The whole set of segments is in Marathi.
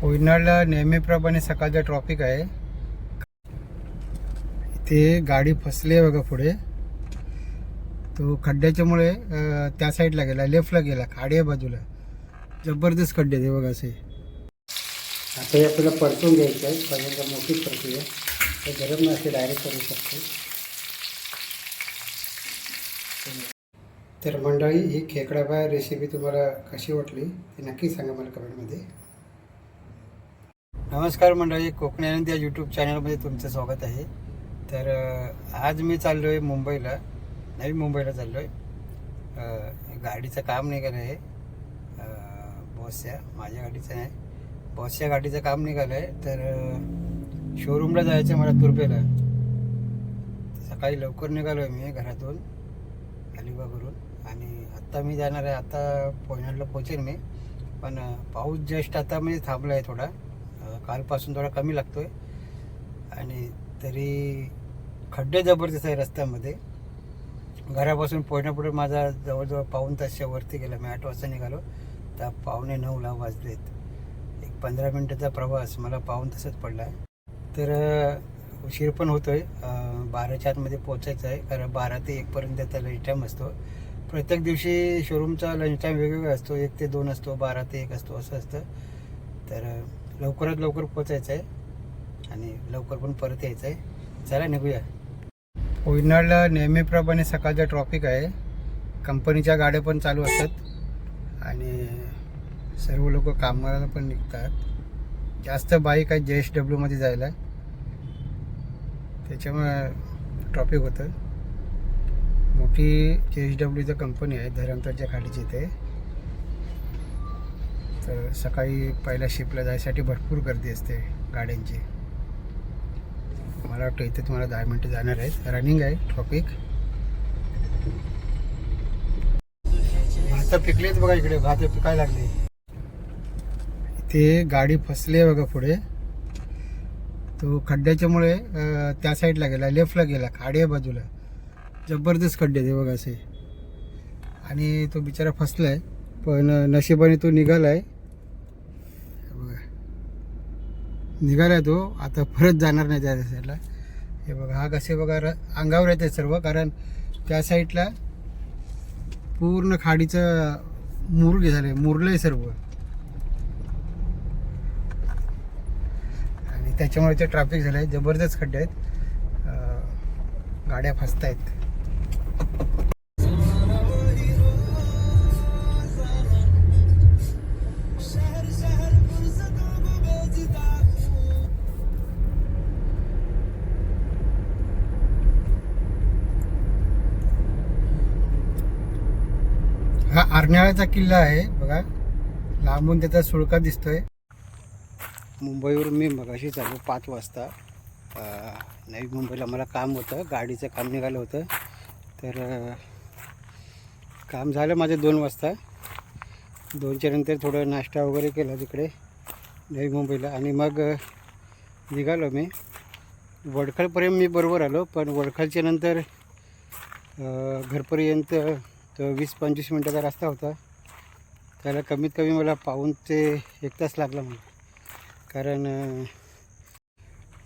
कोयनाडला नेहमीप्रमाणे सकाळचं ट्रॉफिक आहे. इथे गाडी फसली आहे बघा पुढे. तो खड्ड्याच्यामुळे त्या साईडला गेला लेफ्टला गेला खाडी बाजूला. जबरदस्त खड्डे ते बघा असे. आता हे आपल्याला परतून घ्यायचं आहे. पहिल्यांदा मोठी परती आहे ते गरम असे डायरेक्ट करू शकतो. तर मंडळी ही खेकडा बाय रेसिपी तुम्हाला कशी वाटली ती नक्की सांगा मला कमेंटमध्ये नमस्कार मंडळी कोकणी आनंद या यूट्यूब चॅनलमध्ये तुमचं स्वागत आहे. तर आज मी चाललो आहे मुंबईला नवी मुंबईला चाललो आहे गाडीचं काम निघालं आहे बॉसच्या माझ्या गाडीचं नाही. बॉसच्या गाडीचं काम निघालं आहे तर शोरूमला जायचं आहे मला तुर्बेला सकाळी लवकर निघालो आहे मी घरातून अलिबागवरून. आणि आत्ता मी जाणार आहे आत्ता पोयनाडला पोचेन मी. पण पाऊस जस्ट आता म्हणजे थांबला आहे थोडा. कालपासून थोडा कमी लागतोय. आणि तरी खड्डे जबरदस्त आहे रस्त्यामध्ये. घरापासून पोयनापुढे माझा जवळजवळ पाऊन तासच्या वरती गेला. मी आठ वाजता निघालो. तर पावणे नऊला वाजलेत. एक पंधरा मिनटाचा प्रवास मला पाऊन तासच पडला. आहे तर उशीर पण होतो आहे बाराच्या आतमध्ये पोचायचं आहे. कारण बारा ते एकपर्यंत त्याचा लंच टाईम असतो. प्रत्येक दिवशी शोरूमचा लंच टाईम वेगवेगळा असतो. एक ते दोन असतो. बारा ते एक असतो. असं असतं. तर लवकरात लवकर पोचायचं आहे आणि लवकर पण परत यायचं आहे चला निघूया. कोयनाडला नेहमीप्रमाणे सकाळचं ट्रॉफिक आहे. कंपनीच्या गाड्या पण चालू असतात. आणि सर्व लोक कामाला पण निघतात. जास्त बाईक आहे जे एस डब्ल्यूमध्ये जायला. त्याच्यामुळे ट्रॉफिक होतं. मोठी जे एस डब्ल्यूचं कंपनी आहे धरमतरच्या खालीची ते तर सकाळी पहिल्या शिपला जायसाठी भरपूर गर्दी असते गाड्यांची. मला वाटतं इथे तुम्हाला दहा मिनटं जाणार आहेत. रनिंग आहे ट्रॉफिक भात पिकलेत बघा इकडे. भात पिकायला लागले. इथे गाडी फसली आहे बघा पुढे. तो खड्ड्याच्यामुळे त्या साईडला गेला लेफ्टला गेला खाडी बाजूला. जबरदस्त खड्डे ते बघा असे. आणि तो बिचारा फसला आहे पण नशिबाने तो निघाला आहे निघाला तो. आता परत जाणार नाही त्या साईडला हे बघा हा कसे बघा र अंगावर येते सर्व कारण त्या साईडला पूर्ण खाडीचं मुरगे झाले मुरलंय सर्व. आणि त्याच्यामुळे ते ट्रॅफिक झालं आहे जबरदस्त खड्डे आहेत. गाड्या फसत आहेत हा आरण्याळाचा किल्ला आहे बघा. लांबून त्याचा सुळका दिसतोय. मुंबईवरून मी मगाशी आलो पाच वाजता. नवी मुंबईला मला काम होतं गाडीचं काम निघालं होतं. तर काम झालं माझं दोन वाजता. दोनच्या नंतर थोडं नाश्ता वगैरे केला तिकडे नवी मुंबईला. आणि मग निघालो मी. वडखलपर्यंत मी बरोबर आलो पण वडखलच्या नंतर घरपर्यंत तर वीस पंचवीस मिनटाचा रस्ता होता. त्याला कमीत कमी मला पाहून ते एक तास लागला मला कारण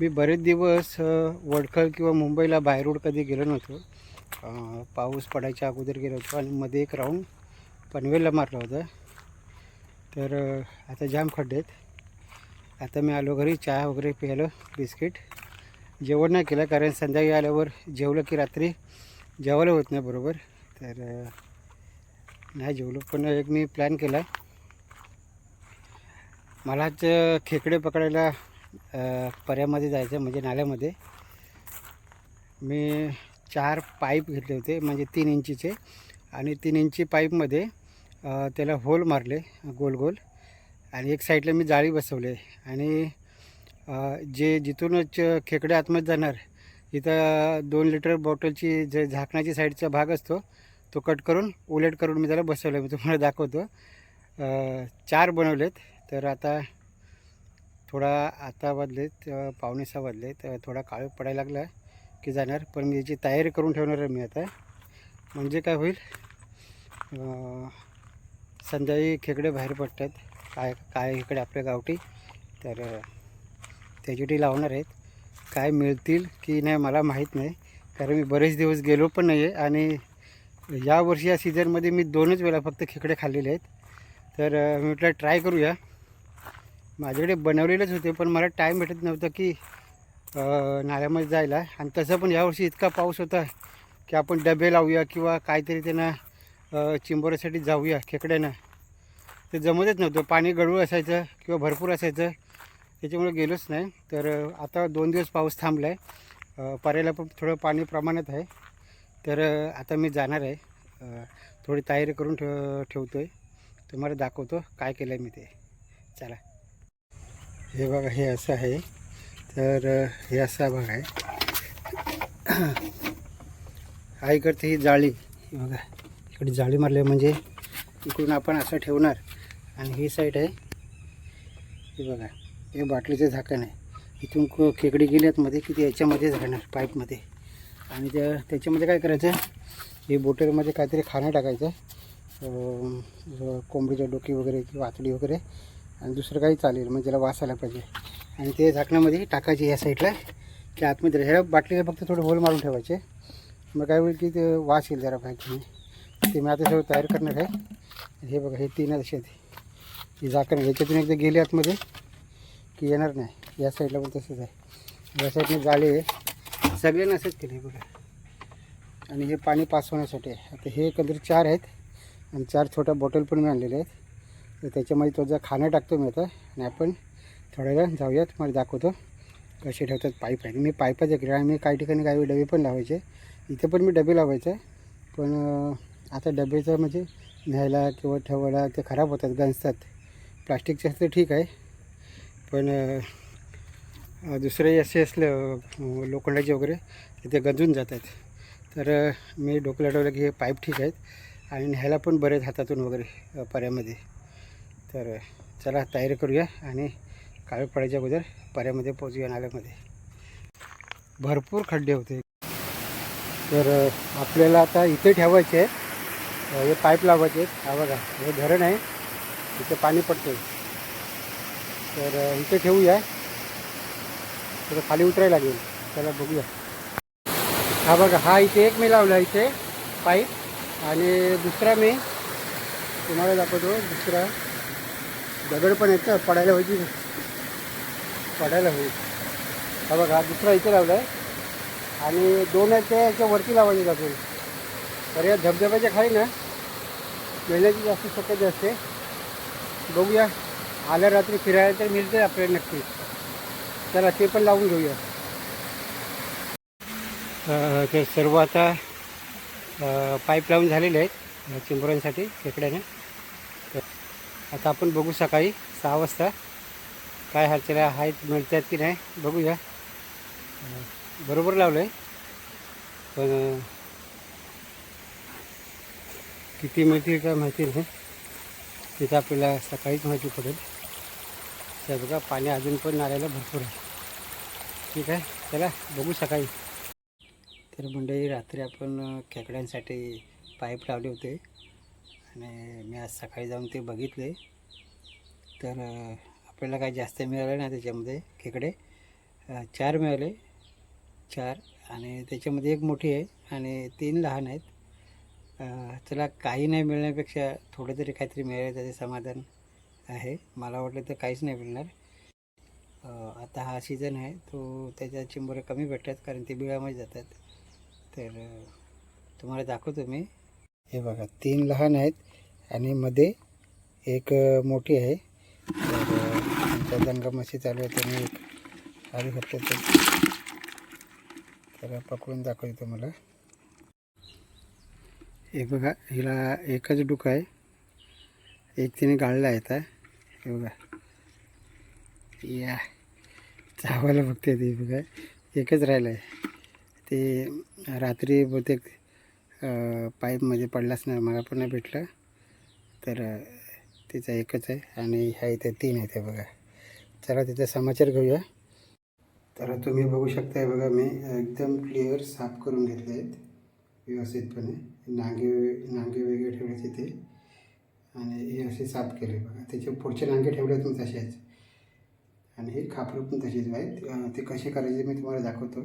मी बरेच दिवस वडखळ किंवा मुंबईला बायरोड कधी गेलो नव्हतो. पाऊस पडायच्या अगोदर गेलो होतो आणि मध्ये एक राऊंड पनवेलला मारला होता. तर आता जाम खड्डे आहेत. आता मी आलो घरी चहा वगैरे प्यायलो बिस्किट. जेवण नाही केलं कारण संध्याकाळी आल्यावर जेवलं की रात्री जेवायला होत नाही बरोबर. तर नाही जेवलो पण एक मी प्लॅन केला. मला खेकडे पकडायला पर्यामध्ये जायचं म्हणजे नाल्यामध्ये. मी चार पाईप घेतले होते म्हणजे तीन इंचीचे. आणि तीन इंची पाईपमध्ये त्याला होल मारले गोल गोल. आणि एक साईडला मी जाळी बसवले. आणि जे जिथूनच खेकडे आतमध्ये जाणार इथं दोन लिटर बॉटलची जे झाकण्याची साईडचा भाग असतो तो कट करून उलट करून मी त्याला बसवलं. मी तुम्हाला दाखवतो. चार बनवलेत. तर आता थोडा आता वाजलेत अं, पावणे सहा वाजलेत थोडा काळ पडायला लागला की जाणार. पण मी याची तयारी करून ठेवणार आहे मी आता. म्हणजे काय होईल? संध्याकाळी खेकडे बाहेर पडतात. काय काय इकडे आपल्या गावठी. तर त्याची त्याच्यासाठी लावणार आहेत. काय मिळतील की नाही मला माहीत नाही. कारण मी बरेच दिवस गेलो पण नाही आहे आणि यावर्षी या सीझनमध्ये मी दोनच वेळा फक्त खेकडे खाल्लेले आहेत. तर मी म्हटलं ट्राय करूया. माझ्याकडे बनवलेलेच होते पण मला टाईम भेटत नव्हता की नाळ्यामध्ये नाल्यामध्ये जायला. आणि तसं पण यावर्षी इतका पाऊस होता की आपण डबे लावूया किंवा काहीतरी त्यांना चिंबोऱ्यासाठी जाऊया खेकड्यानं. ते जमतच नव्हतं. पाणी गळूळ असायचं किंवा भरपूर असायचं. त्याच्यामुळे गेलोच नाही. तर आता दोन दिवस पाऊस थांबला आहे पर्यायला पण थोडं पाणी प्रमाणात आहे. तर आता मी जाणार आहे. थोडी तयारी करून ठेव ठेवतो आहे तुम्हाला दाखवतो काय केलं आहे मी ते. चला. हे बघा हे असं आहे. तर हे असा भाग आहे. आई करते ही जाळी. बघा इकडे जाळी मारली म्हणजे इकडून आपण असं ठेवणार. आणि ही साईड आहे. हे बघा हे बाटलीचं झाकण आहे. इथून क खेकडी गेल्यात मध्ये की ते याच्यामध्येच राहणार पाईपमध्ये. आणि त्या त्याच्यामध्ये काय करायचं हे बोटेलमध्ये काहीतरी खाणं टाकायचं आहे. कोंबडीच्या डोकी वगैरे किंवा आतडी वगैरे. आणि दुसरं काही चालेल म्हणजे त्याला वास आला पाहिजे. आणि ते झाकण्यामध्ये टाकायचे या साईडला की आतमध्ये ह्या बाटलीला फक्त थोडं होल मारून ठेवायचे. मग काय होईल की ते वास येईल जरा पाहिजे ते मी आता सगळं तयार करणार आहे. हे बघा हे तीन असे ही हे झाकण ह्याच्यातून एकदा गेले आतमध्ये की येणार नाही. या साईडला पण तसंच आहे. या साईडने जाळी आहे सगळे नसेच केले बघा. आणि हे पाणी पास होण्यासाठी आहे. आता हे एकंदरीत चार आहेत. आणि चार छोट्या बॉटल पण मी आणलेल्या आहेत. तर त्याच्यामध्ये तो खाणं टाकतो मी आता आणि आपण थोड्या वेळ जाऊयात. मला दाखवतो कसे ठेवतात पाईप आहे. मी पाईपच केले आणि मी काही ठिकाणी काही डबे पण लावायचे. इथे पण मी डबे लावायचे. पण आता डबेचं म्हणजे न्यायला किंवा ठेवायला ते खराब होतात गंजतात. प्लास्टिकचे असते ठीक आहे. पण दुसरे असे असले लोखंडाचे वगैरे तर ते गंजून जातात तर मी डोकं लढवलं की हे पाईप ठीक आहेत आणि न्यायला पण बरेच हातातून वगैरे पर्यामध्ये. तर चला तयारी करूया आणि काळ पडायच्या अगोदर पर्यामध्ये पोचूया नाल्यामध्ये. भरपूर खड्डे होते. तर आपल्याला आता इथे ठेवायचे आहेत. हे पाईप लावायचे आहेत. हा बघा हे धरण आहे. इथे पाणी पडते तर इथे ठेवूया. तर खाली उतरायला लागेल. चला बघूया. हा बघा हा इथे एक मी लावला इथे पाईप. आणि दुसरा मी तुम्हाला दाखवतो दुसरा. दगड पण आहेत पडायला व्हायची पडायला होईल हा बघा हा दुसरा इथे लावला आहे आणि दोन आहेत ते याच्या वरती लावायचे जातो तर या धबधब्याच्या खाली ना मेल्याची जास्त शक्यता असते. बघूया. आल्या रात्री फिरायला तर मिळते आपल्याला नक्की चला ते पण लावून घेऊया. तर सर्व आता पाईप लावून झालेले आहेत अं, चिंबोऱ्यांसाठी खेकड्याने. आता आपण बघू सकाळी सहा वाजता काय हालचाल आहेत मिळतात की नाही बघूया. बरोबर लावलं आहे पण किती मिळतील काय माहिती नाही. तिथं आपल्याला सकाळीच माहिती पडेल. तर बघा पाणी अजून पण नाल्याला भरपूर आहे. ठीक आहे चला बघू सकाळी. तर मंडळी रात्री आपण खेकड्यांसाठी पाईप लावले होते. आणि मी आज सकाळी जाऊन ते बघितले. तर आपल्याला काही जास्त मिळालं नाही त्याच्यामध्ये खेकडे. चार मिळाले. चार आणि त्याच्यामध्ये एक मोठी आहे आणि तीन लहान आहेत. चला काही नाही मिळण्यापेक्षा थोडं तरी काहीतरी मिळालं त्याचे समाधान आहे. मला वाटलं तर काहीच नाही मिळणार. आता हा सीझन आहे तो त्याच्या चिंबरं कमी भेटतात कारण ते बिळामध्ये जातात. तर तुम्हाला दाखवतो मी. हे बघा तीन लहान आहेत आणि मध्ये एक मोठी आहे. तर आमच्या दंगामशी चालू आहे त्याने एक आली घातलं तर पकडून दाखवतो तुम्हाला. हे बघा हिला एकच डुक आहे. एक तिने गाळला आहे आता. हे बघा. या. चावायला बघते ते बघा. एकच राहिलं आहे ते रात्री बहुतेक पाईप पाईपमध्ये पडलाच नाही मला पण नाही भेटलं. तर तिचा एकच आहे आणि ह्या इथे तीन आहेत बघा. चला तिचा समाचार घेऊया. तर तुम्ही बघू शकताय बघा मी एकदम क्लिअर साफ करून घेतले आहेत व्यवस्थितपणे. नांगे नांगे वेगळे ठेवले तिथे आणि हे असे साफ केले बघा. त्याचे पुढचे नांगे ठेवले तुम्ही तसे तसेच आणि हे खापरं पण तशीच आहेत. ते कसे करायचे मी तुम्हाला दाखवतो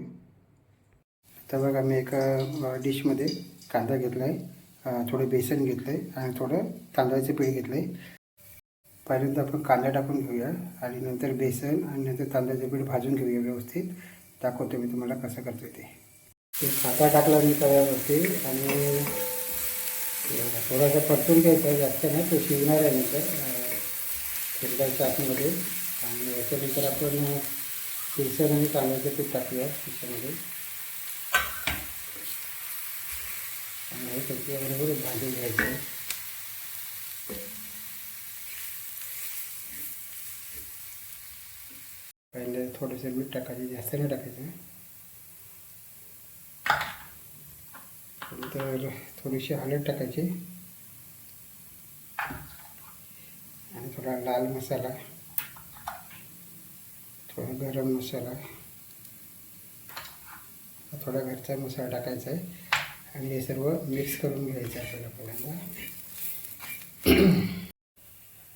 तर बघा मी एका डिशमध्ये कांदा घेतला आहे थोडं बेसन घेतलं आहे आणि थोडं तांदळाचं पीठ घेतलं आहे पहिल्यांदा आपण कांदा टाकून घेऊया आणि नंतर बेसन आणि नंतर तांदळाचं पीठ भाजून घेऊया व्यवस्थित. दाखवतो मी तुम्हाला कसं करतो ते. ते टाकला मी तव्यावरती आणि थोडासा परतून घ्यायचा आहे जास्त नाही तो शिवणार आहे नंतर. शेंगाच्या आतमध्ये आणि याच्यानंतर आपण बेसन आणि तांदळाचं पीठ टाकूया त्याच्यामध्ये. आणि हे त्याच्याबरोबर भाजून घ्यायचं. आहे पहिले थोडंसं मीठ टाकायचं जास्त नाही टाकायचं. नंतर थोडीशी हळद टाकायची. आणि थोडा लाल मसाला. गरम मसाला. थोडा घरचा मसाला टाकायचा आहे. आणि हे सर्व मिक्स करून घ्यायचं आपल्याला पहिल्यांदा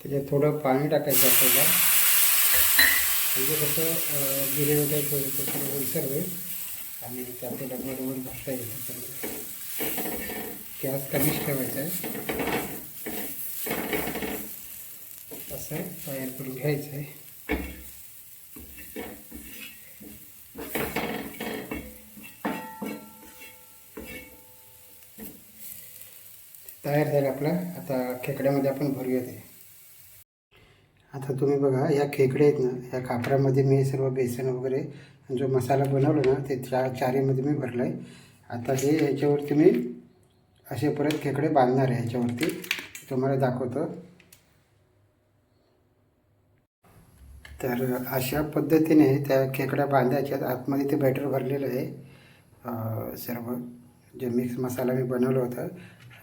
त्याच्यात थोडं पाणी टाकायचं आपल्याला. म्हणजे कसं बिर्याणी टाईप वगैरे थोडंसं थोडं ओलसर होईल आणि ते आपल्याला बरोबर भाजता येईल. त्याच्यामध्ये गॅस कमीच ठेवायचा आहे. असं तयार करून घ्यायचं आहे. तयार झालं आपला. आता खेकड्यामध्ये आपण भरूया ते. आता तुम्ही बघा या खेकडे आहेत ना या कापरामध्ये मी सर्व बेसन वगैरे जो मसाला बनवला ना ते चा चारीमध्ये मी भरलं आहे आता हे ह्याच्यावरती मी असे परत खेकडे बांधणार आहे ह्याच्यावरती तुम्हाला दाखवतो. तर अशा पद्धतीने त्या खेकड्या बांधायच्या आतमध्ये ते बॅटर भरलेलं आहे. सर्व. जे मिक्स मसाला मी बनवलं होतं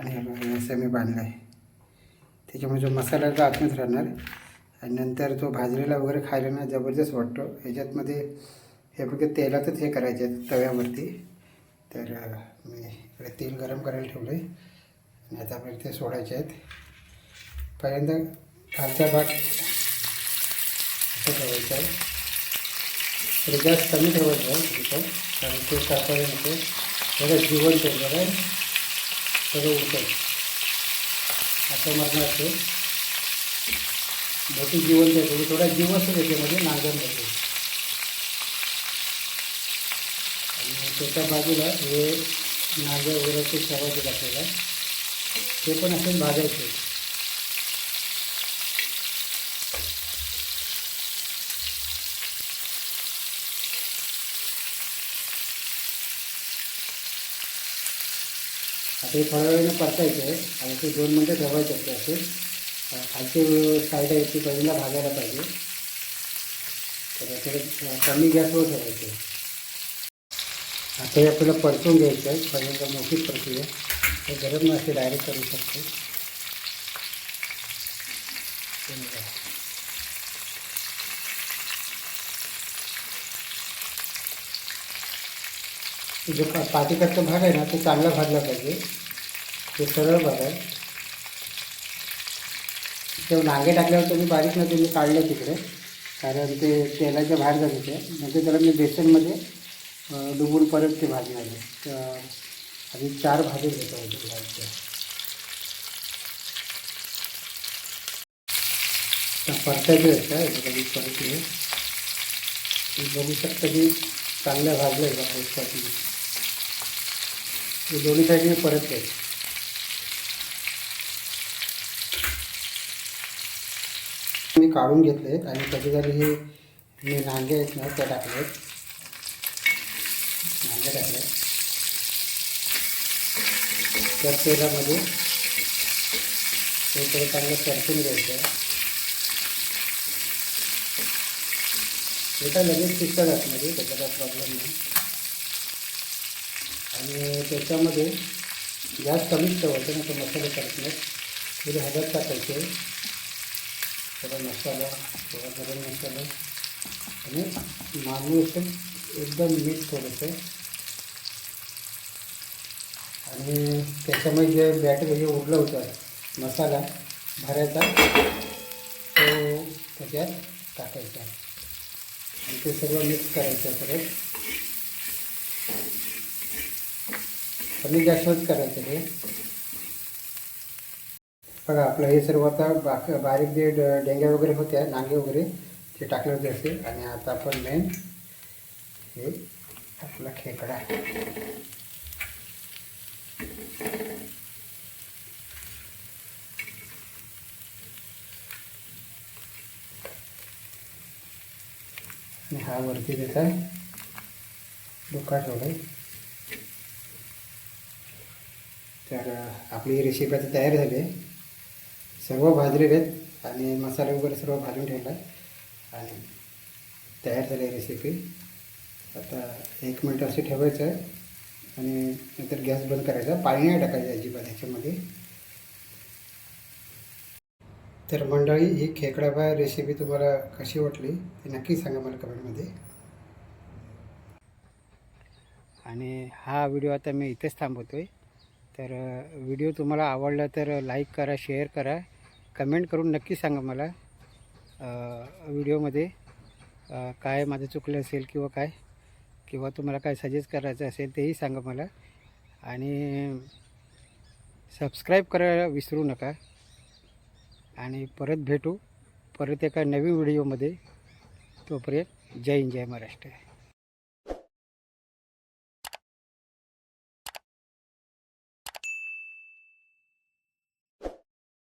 आणि असं मी बांधलं आहे त्याच्यामुळे जो मसाला तो आतमध्ये राहणार. आणि नंतर जो भाजलेला वगैरे खायला ना जबरदस्त वाटतो. ह्याच्यातमध्ये हे फक्त तेलातच हे करायचे आहेत तव्यावरती. तर मी इकडे तेल गरम करायला ठेवलं आहे आणि आता आपल्याला ते सोडायचे आहेत. पहिल्यांदा खालचा भाग असं ठेवायचं आहे. तर गॅस कमी ठेवायचा आहे. तिथं कारण ते टाकायला नको. थोडं जीवन ठेवलं आहे. सगळं उठतं असं म्हणणं असते मोठी जीवन देतो थोडा. जीव असतो त्याच्यामध्ये देतो आणि त्याच्या बाजूला हे नांगर वगैरे ते ठेवायचे आपल्याला ते पण असं भाजायचे. आता हे थोड्या वेळाने परतायचं आहे आणि ते दोन मिनटं ठेवायचे असते असे. अं, खालची साईड आहे ती पहिल्यांदा भाजायला पाहिजे. तर थोडे कमी गॅसवर ठेवायचे आता हे आपल्याला परतून घ्यायचं आहे पहिल्यांदा मोठीच प्रक्रिया. हे गरम असे डायरेक्ट करू शकतो हे बघा. जो पा पाठीकडचा भाग आहे ना तो चांगला भाजला पाहिजे. ते सरळ भाग आहे. तेव्हा नांगे टाकल्यावर तुम्ही बारीक ना तुम्ही काढलं तिकडे कारण ते तेलाच्या बाहेर जाते ते म्हणजे त्याला मी बेसनमध्ये डुबून परत ते भाजणार आहे. तर आधी चार भाजी घेतो परतायचं असतं परत बघू शकता की चांगलं भाजलं आहे हे दोन्ही साईडने परत आहे मी काढून घेतले आणि त्याच्यासाठी हे मी नांगे आहेत ना त्या टाकले नांगे टाकले त्या तेलामध्ये हे थोडं चांगलं परतून घ्यायचं आहे. हे काय लगेच शिजतात आतमध्ये त्याचा काय प्रॉब्लेम नाही. आणि त्याच्यामध्ये गॅस कमीच ठेवायचं नाही तर मसाले टाकण्यात थोडी हळद टाकायचे थोडा मसाला थोडा गरम मसाला. आणि मागणी असं एकदम मीठ थोडंसं आणि त्याच्यामध्ये जे बॅटर जे उरलं होतं मसाला भरायचा तो त्याच्यात टाकायचा आणि ते सगळं मिक्स करायचं परत. कमी जास्तच करायचं हे बघा आपलं हे सर्व आता बाक बारीक जे ड- डेंग्या वगैरे होत्या नांगे वगैरे ते टाकले होते असे. आणि आता आपण मेन हे आपला खेकडा आणि हा वरती त्याचा दुखा ठेवला तर आपली रेसिपी आता तयार झाली आहे. सर्व भाजलेले आहेत आणि मसाले वगैरे सर्व भाजून ठेवला आणि तयार झाली आहे रेसिपी आता एक मिनटं असे ठेवायचं आहे आणि नंतर गॅस बंद करायचा. पाणी नाही टाकायचं अजिबात ह्याच्यामध्ये. तर मंडळी ही खेकडाबाय रेसिपी तुम्हाला कशी वाटली ते नक्की सांगा मला कमेंटमध्ये. आणि हा व्हिडिओ आता मी इथेच थांबवतो आहे तर व्हिडिओ तुम्हाला आवडला तर लाईक करा शेअर करा. कमेंट करून नक्की सांगा मला व्हिडिओमध्ये काय माझं चुकलं असेल किंवा काय किंवा तुम्हाला काय सजेस्ट करायचं असेल तेही सांगा मला. आणि सबस्क्राईब करायला विसरू नका. आणि परत भेटू परत एका नवीन व्हिडिओमध्ये. तोपर्यंत जय हिंद जय महाराष्ट्र.